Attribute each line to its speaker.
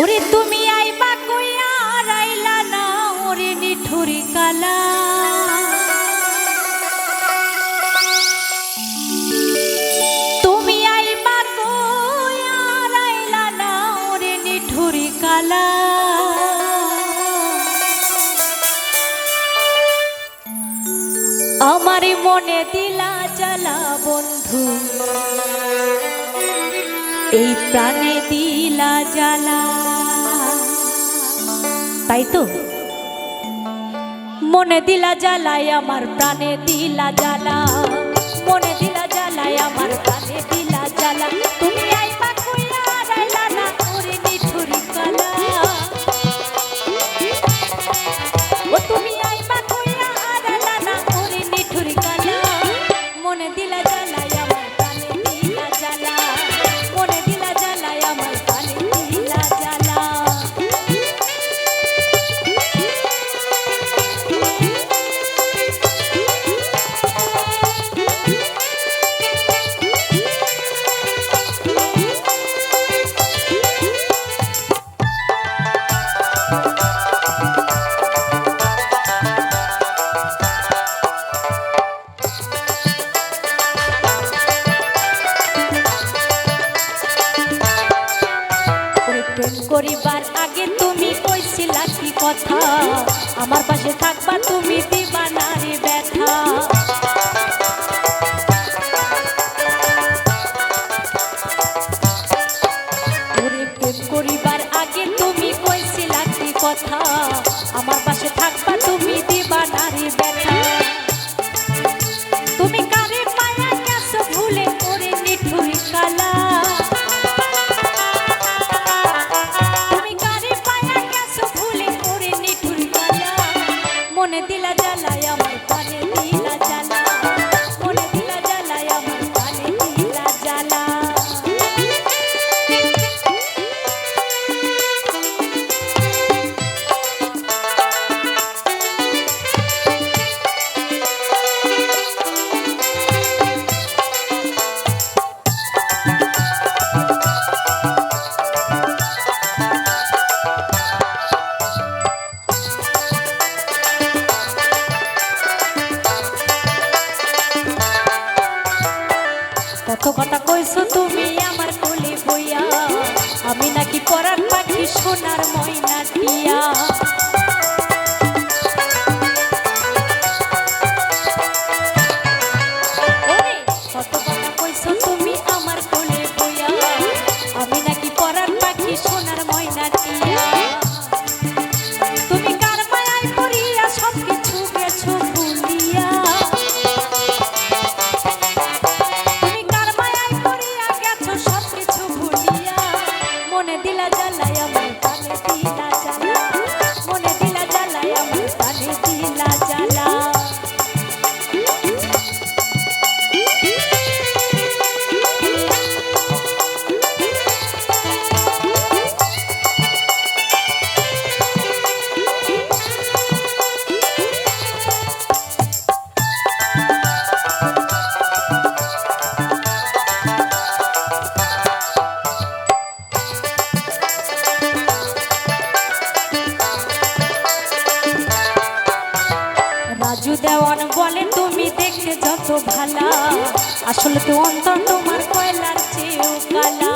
Speaker 1: ওরে তুমি আইবা কইয়া না, ওরে নিঠুরি কালা। তুমি না আমার মনে দিলা জ্বালা বন্ধু। এই প্রাণে দিলা জ্বালা। তাই তো? মনে দিলা জ্বালায় আমার, প্রাণে দিলা জ্বালা। মনে দিলা জ্বালায় আমার, প্রাণে দিলা জ্বালা। তুমি আইবা করিবার আগে তুমি কইছিলা কি কথা? আমার পাশে থাকবা তুমি দিবা নারী ব্যথা করিবার আগে তুমি কইছিলা কি কথা? মনে দিলা কত কথা কইছো তুমি আমার কোলে বইয়া। আমি নাকি পরার পাখি সোনার ময়না রাজু দেওয়ান বলে তুমি দেখতে যত ভালা। আসলে তো অন্তর তোমার কয়লার চেয়েও কালা।